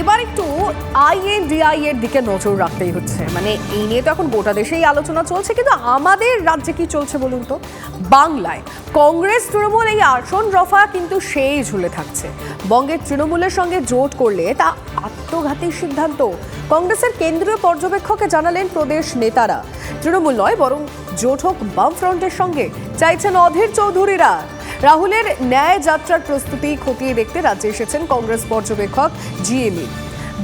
এবার একটু আইএনডিআই এর দিকে নজর রাখতেই হচ্ছে। মানে এই নিয়ে তো এখন গোটা দেশেই আলোচনা চলছে, কিন্তু আমাদের রাজ্যে কি চলছে বলুন তো? বাংলায় কংগ্রেস তৃণমূল এই আসন রফা কিন্তু সেই ঝুলে থাকছে। বঙ্গের তৃণমূলের সঙ্গে জোট করলে তা আত্মঘাতী সিদ্ধান্ত। কংগ্রেসের কেন্দ্রীয় পর্যবেক্ষকে জানালেন প্রদেশ নেতারা। তৃণমূল নয়, বরং জোট হোক বামফ্রন্টের সঙ্গে, চাইছেন অধীর চৌধুরীরা। রাহুলের ন্যায় যাত্রার প্রস্তুতি খতিয়ে দেখতে রাজ্যে এসেছেন কংগ্রেস পর্যবেক্ষক জিএমই।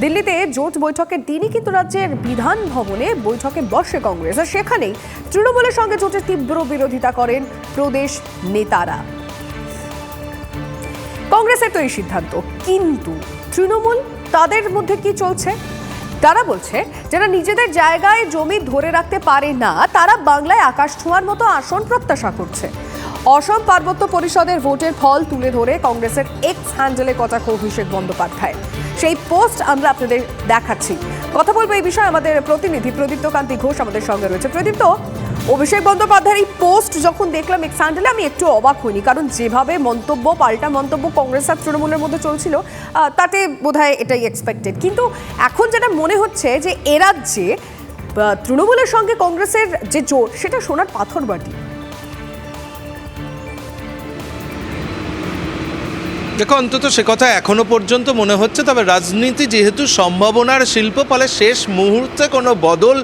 দিল্লিতে জোট বৈঠকের দিনই কিন্তু রাজ্যের বিধান ভবনে বৈঠকে বসে কংগ্রেস, আর সেখানেই তৃণমূলের সঙ্গে জোটের তীব্র বিরোধিতা করেন প্রদেশ নেতারা। কংগ্রেসের তো এই সিদ্ধান্ত, কিন্তু তৃণমূল তাদের মধ্যে কি চলছে? তারা বলছে, যারা নিজেদের জায়গায় জমি ধরে রাখতে পারে না, তারা বাংলায় আকাশ ছোঁয়ার মতো আসন প্রত্যাশা করছে। অসম পার্বত্য পরিষদের ভোটের ফল তুলে ধরে কংগ্রেসের এক্স হ্যান্ডেলে কটাক্ষ অভিষেক বন্দ্যোপাধ্যায়। সেই পোস্ট আমরা আপনাদের দেখাচ্ছি। কথা বলব এই বিষয়ে আমাদের প্রতিনিধি প্রদীপ্ত কান্তি ঘোষ আমাদের সঙ্গে রয়েছে। প্রদীপ্ত অভিষেক বন্দ্যোপাধ্যায়ের এই পোস্ট যখন দেখলাম এক স্যান্ডেলে আমি একটু অবাক হইনি। কারণ যেভাবে মন্তব্য, পাল্টা মন্তব্য কংগ্রেস আর তৃণমূলের মধ্যে চলছিল তাতে বোধহয় এটাই এক্সপেক্টেড কিন্তু এখন যেটা মনে হচ্ছে যে এরাজ্যে রাজ্যে তৃণমূলের সঙ্গে কংগ্রেসের যে জোট, সেটা সোনার পাথর বাটি। দেখো, অন্তত সে কথা এখনও পর্যন্ত মনে হচ্ছে, তবে রাজনীতি যেহেতু সম্ভাবনার শিল্প, ফলে শেষ মুহূর্তে কোনো বদল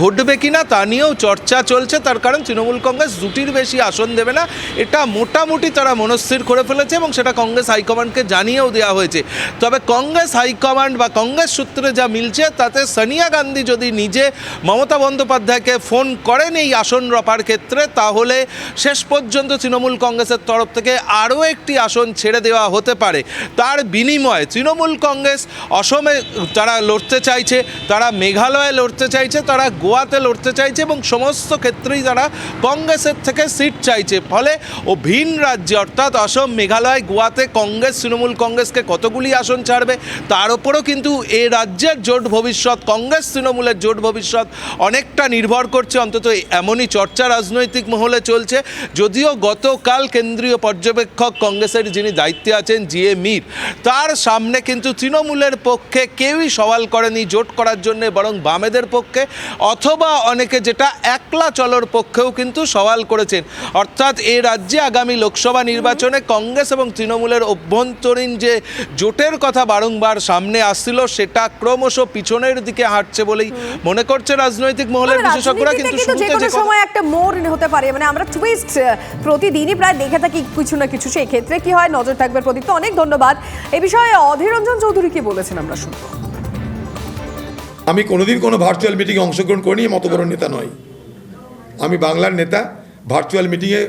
ঘটবে কিনা তা নিয়েও চর্চা চলছে। তার কারণ তৃণমূল কংগ্রেস দুটির বেশি আসন দেবে না, এটা মোটামুটি তারা মনস্থির করে ফেলেছে এবং সেটা কংগ্রেস হাইকমান্ডকে জানিয়েও দেওয়া হয়েছে। তবে কংগ্রেস হাইকমান্ড বা কংগ্রেস সূত্রে যা মিলছে, তাতে সোনিয়া গান্ধী যদি নিজে মমতা বন্দ্যোপাধ্যায়কে ফোন করেন এই আসন রপার ক্ষেত্রে, তাহলে শেষ পর্যন্ত তৃণমূল কংগ্রেসের তরফ থেকে আরও একটি আসন ছেড়ে দেওয়া হতে পারে। তার বিনিময়ে তৃণমূল কংগ্রেস অসমে তারা লড়তে চাইছে, তারা মেঘালয়ে লড়তে চাইছে, তারা গোয়াতে লড়তে চাইছে এবং সমস্ত ক্ষেত্রেই তারা কংগ্রেসের থেকে সিট চাইছে। ফলে ও ভিন রাজ্যে, অর্থাৎ অসম, মেঘালয়, গোয়াতে কংগ্রেস, তৃণমূল কংগ্রেসকে কতগুলি আসন ছাড়বে, তার ওপরও কিন্তু এ রাজ্যের জোট ভবিষ্যৎ, কংগ্রেস তৃণমূলের জোট ভবিষ্যৎ অনেকটা নির্ভর করছে। অন্তত এমনই চর্চা রাজনৈতিক মহলে চলছে। যদিও গতকাল কেন্দ্রীয় পর্যবেক্ষক কংগ্রেসের যিনি দায়িত্বে আছেন জি এ মীর। তার সামনে কিন্তু তৃণমূলের পক্ষে কেউই সওয়াল করেনি জোট করার জন্য বরং বামেদের পক্ষে অথবা অনেকে যেটা একলা চলর পক্ষেও কিন্তু সওয়াল করেছেন। অর্থাৎ এ রাজ্যে আগামী লোকসভা নির্বাচনে কংগ্রেস এবং তৃণমূলের অভ্যন্তরীণ যে জোটের কথা বারংবার সামনে আসছিল সেটা ক্রমশ পিছনের দিকে হাঁটছে বলেই মনে করছে রাজনৈতিক মহলের বিশেষজ্ঞরা। কিন্তু যে সময় একটা মোড় হতে পারে। মানে আমরা টুইস্ট প্রতিদিনই প্রায় দেখে থাকি কিছু না কিছু। সেই ক্ষেত্রে কি হয়? নজর থাকবে প্রদীপ্ত অনেক ধন্যবাদ। এই বিষয়ে অধীর রঞ্জন চৌধুরী কি বলেছেন আমরা শুনব। আমি কোনোদিন কোনো ভার্চুয়াল মিটিংয়ে অংশগ্রহণ করিনি মত বড় নেতা নয়। আমি বাংলার নেতা ভার্চুয়াল মিটিংয়ে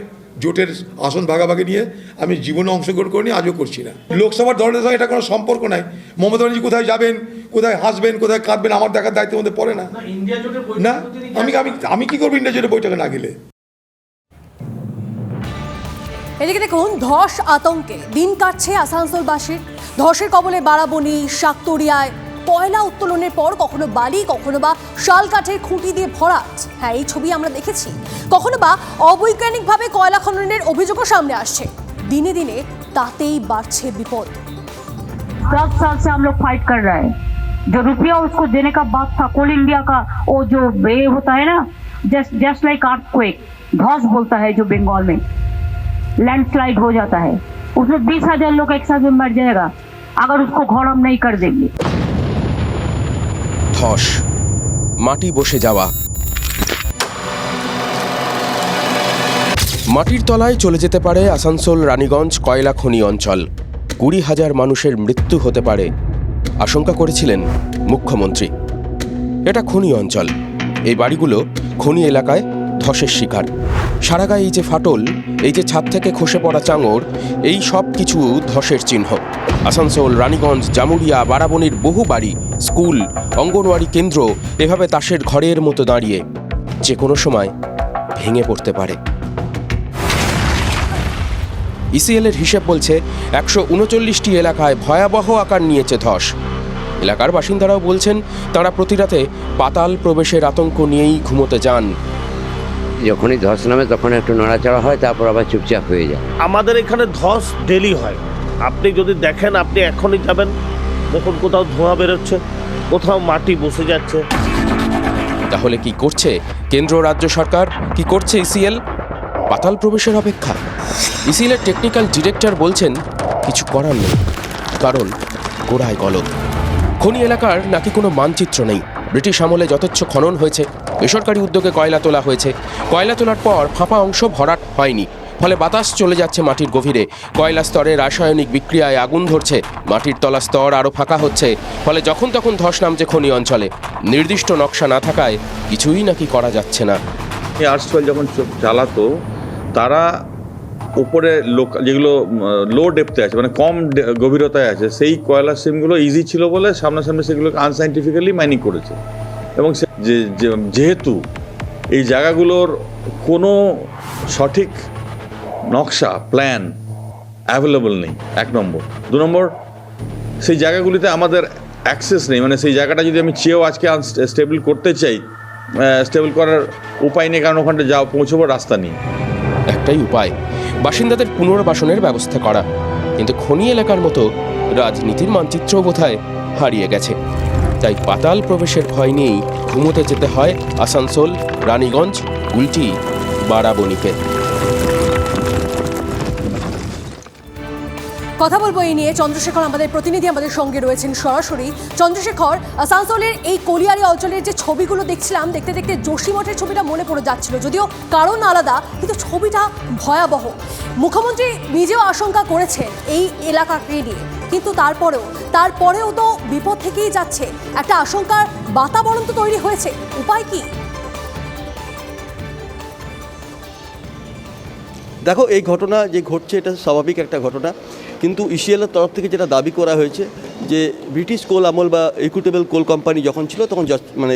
জোটের আসন ভাগাভাগি নিয়ে আমি জীবনে অংশগ্রহণ করিনি আজও করছি না। লোকসভার দলের সঙ্গে এটা কোনো সম্পর্ক নাই। মমতা ব্যানার্জি কোথায় যাবেন কোথায় হাসবেন কোথায় কাঁদবেন আমার দেখার দায়িত্বের মধ্যে পড়ে না। না আমি আমি আমি কি করব ইন্ডিয়া জোটের বৈঠকে না গেলে? এদিকে দেখুন ধস আতঙ্কে দিন কাটছে আসানসোলবাসীর ধসের কবলে বারাবণী শাকতরিয়ায় কয়লা উত্তোলনের পর কখনো বালি কখনো বা শাল কাঠের খুঁটি দিয়ে ভরাট হ্যাঁ এই ছবি আমরা দেখেছি কখনো বা অবৈজ্ঞানিকভাবে কয়লা খননের অভিযোগও সামনে আসছে দিনে দিনে তাতেই বাড়ছে বিপদ दस साल से हम लोग फाइट कर रहे हैं जो रुपया उसको देने का बात था कोल इंडिया का वो जो ये होता है ना just just like earthquake Dhaus बोलता है जो बंगाल में लैंडस्लाइड हो जाता है उसमें बीस हजार लोग एक साथ में मर जाएगा अगर उसको घर हम नहीं कर देंगे ধস মাটি বসে যাওয়া মাটির তলায় চলে যেতে পারে আসানসোল রানীগঞ্জ কয়লা খনি অঞ্চল কুড়ি হাজার মানুষের মৃত্যু হতে পারে আশঙ্কা করেছিলেন মুখ্যমন্ত্রী এটা খনি অঞ্চল এই বাড়িগুলো খনি এলাকায় ধসের শিকার সারা গায়ে এই যে ফাটল, এই যে ছাদ থেকে খসে পড়া চাঙর এই সব কিছু ধসের চিহ্ন। আসানসোল, রানীগঞ্জ জামুরিয়া বারাবণীর বহু বাড়ি, স্কুল, অঙ্গনওয়াড়ি কেন্দ্র এভাবে তাসের ঘরের মতো দাঁড়িয়ে যে কোনো সময় ভেঙে পড়তে পারে। ইসিএলের হিসেব বলছে, একশো উনচল্লিশটি এলাকায় ভয়াবহ আকার নিয়েছে ধস। এলাকার বাসিন্দারাও বলছেন, তারা প্রতি রাতে পাতাল প্রবেশের আতঙ্ক নিয়েই ঘুমোতে যান। যখনই ধস নামে তখন একটু নড়াচড়া হয় তারপর আবার চুপচাপ হয়ে যায়। আমাদের এখানে ধস ডেলি হয়। আপনি যদি দেখেন আপনি এখনই যাবেন। দেখুন কোথাও ধোঁয়া বেরোচ্ছে কোথাও মাটি বসে যাচ্ছে। তাহলে কি করছে কেন্দ্র রাজ্য সরকার? কি করছে ইসিএল পাতাল প্রবেশের অপেক্ষা। ইসিএলের টেকনিক্যাল ডিরেক্টর বলছেন কিছু করার নেই কারণ গোড়ায় গলদ খনি এলাকার নাকি কোনো মানচিত্র নেই। ব্রিটিশ আমলে যথেচ্ছ খনন হয়েছে। বেসরকারি উদ্যোগে কয়লা তোলা হয়েছে। কয়লা তোলার পর ফাঁপা অংশ ভরাট হয়নি। ফলে বাতাস চলে যাচ্ছে মাটির গভীরে। কয়লা স্তরে রাসায়নিক বিক্রিয়ায় আগুন ধরছে। মাটির তলা স্তর আরও ফাঁকা হচ্ছে। ফলে যখন তখন ধস নামছে খনি অঞ্চলে। নির্দিষ্ট নকশা না থাকায় কিছুই নাকি করা যাচ্ছে না। আর্টসওয়েল যখন চালাতো, তারা উপরে লোক, যেগুলো লো ডেপথে আছে মানে কম গভীরতায় আছে, সেই কয়লা সিমগুলো ইজি ছিল বলে সামনাসামনি সেগুলোকে আনসাইন্টিফিক্যালি মাইনিং করেছে। এবং যে- যেহেতু এই জায়গাগুলোর কোনো সঠিক নকশা প্ল্যান অ্যাভেলেবল নেই, এক নম্বর। দু নম্বর, সেই জায়গাগুলিতে আমাদের অ্যাক্সেস নেই মানে সেই জায়গাটা যদি আমি চেয়েও আজকে স্টেবল করতে চাই স্টেবল করার উপায় নেই, কারণ ওখানটা যাওয়া পৌঁছবার রাস্তা নেই। একটাই উপায়, বাসিন্দাদের পুনর্বাসনের ব্যবস্থা করা। কিন্তু খনি এলাকার মতো রাজনীতির মানচিত্রও বোধহয় হারিয়ে গেছে। তাই পাতাল প্রবেশের ভয় নিয়েই ঘুমোতে যেতে হয় আসানসোল, রানীগঞ্জ, উল্টি বারাবণীকে কথা বলব এই নিয়ে। চন্দ্রশেখর আমাদের প্রতিনিধি, আমাদের সঙ্গে রয়েছেন সরাসরি। চন্দ্রশেখর, আসানসোলের এই কলিয়ারি অঞ্চলের যে ছবিগুলো দেখছিলাম, দেখতে দেখতে যোশীমঠের ছবিটা মনে পড়ে যাচ্ছিল। যদিও কারণ আলাদা, কিন্তু ছবিটা ভয়াবহ। মুখ্যমন্ত্রী নিজেও আশঙ্কা করেছেন এই এলাকাকে নিয়ে, কিন্তু তারপরেও তারপরেও তো বিপদ থেকেই যাচ্ছে। একটা আশঙ্কার বাতাবরণ তো তৈরি হয়েছে। উপায় কি? দেখো, এই ঘটনা যে ঘটছে, এটা স্বাভাবিক একটা ঘটনা। কিন্তু ইসিএলের তরফ থেকে যেটা দাবি করা হয়েছে, যে ব্রিটিশ কোল আমল বা ইকুইটেবল কোল কোম্পানি যখন ছিল, তখন মানে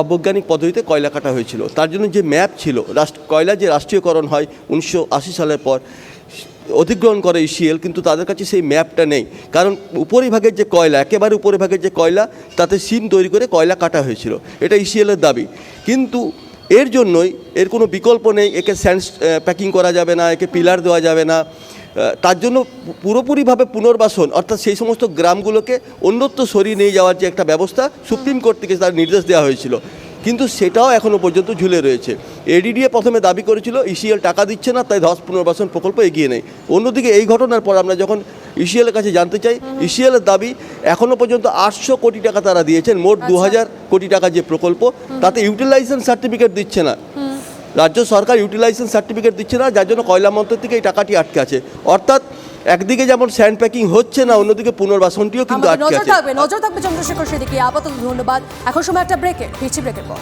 অবৈজ্ঞানিক পদ্ধতিতে কয়লা কাটা হয়েছিল। তার জন্য যে ম্যাপ ছিল, রাষ্ট্র, কয়লা যে রাষ্ট্রীয়করণ হয় উনিশশো আশি সালের পর অধিগ্রহণ করে ইসিএল কিন্তু তাদের কাছে সেই ম্যাপটা নেই। কারণ উপরিভাগের যে কয়লা, একেবারে উপরিভাগের যে কয়লা, তাতে সিম তৈরি করে কয়লা কাটা হয়েছিল। এটা ইসিএলের দাবি। কিন্তু এর জন্যই এর কোনো বিকল্প নেই, একে স্যান্ড প্যাকিং করা যাবে না, একে পিলার দেওয়া যাবে না। তার জন্য পুরোপুরিভাবে পুনর্বাসন, অর্থাৎ সেই সমস্ত গ্রামগুলোকে অন্যত্র সরিয়ে নিয়ে যাওয়ার যে একটা ব্যবস্থা সুপ্রিম কোর্ট থেকে তার নির্দেশ দেওয়া হয়েছিল। কিন্তু সেটাও এখনও পর্যন্ত ঝুলে রয়েছে। এডিডিএ প্রথমে দাবি করেছিল ইসিএল টাকা দিচ্ছে না তাই ধস পুনর্বাসন প্রকল্প এগিয়ে নেই। অন্যদিকে এই ঘটনার পর আমরা যখন ইসিএলের কাছে জানতে চাই ইসিএলের দাবি এখনও পর্যন্ত আটশো কোটি টাকা তারা দিয়েছেন মোট দু হাজার কোটি টাকা যে প্রকল্প তাতে ইউটিলাইজেশন সার্টিফিকেট দিচ্ছে না। রাজ্য সরকার ইউটিলাইজেশন সার্টিফিকেট দিচ্ছে না যার জন্য কয়লা মন্ত্রক থেকে এই টাকাটি আটকে আছে। অর্থাৎ একদিকে যেমন স্যান্ড প্যাকিং হচ্ছে না অন্যদিকে পুনর্বাসনটিও কিন্তু আটকে আটকে নজর আছে। থাকবে নজর থাকবে চন্দ্রশেখর সেদিকে। আপাতত ধন্যবাদ। এখন সময় একটা ব্রেকে ফিরছি ব্রেকের পর।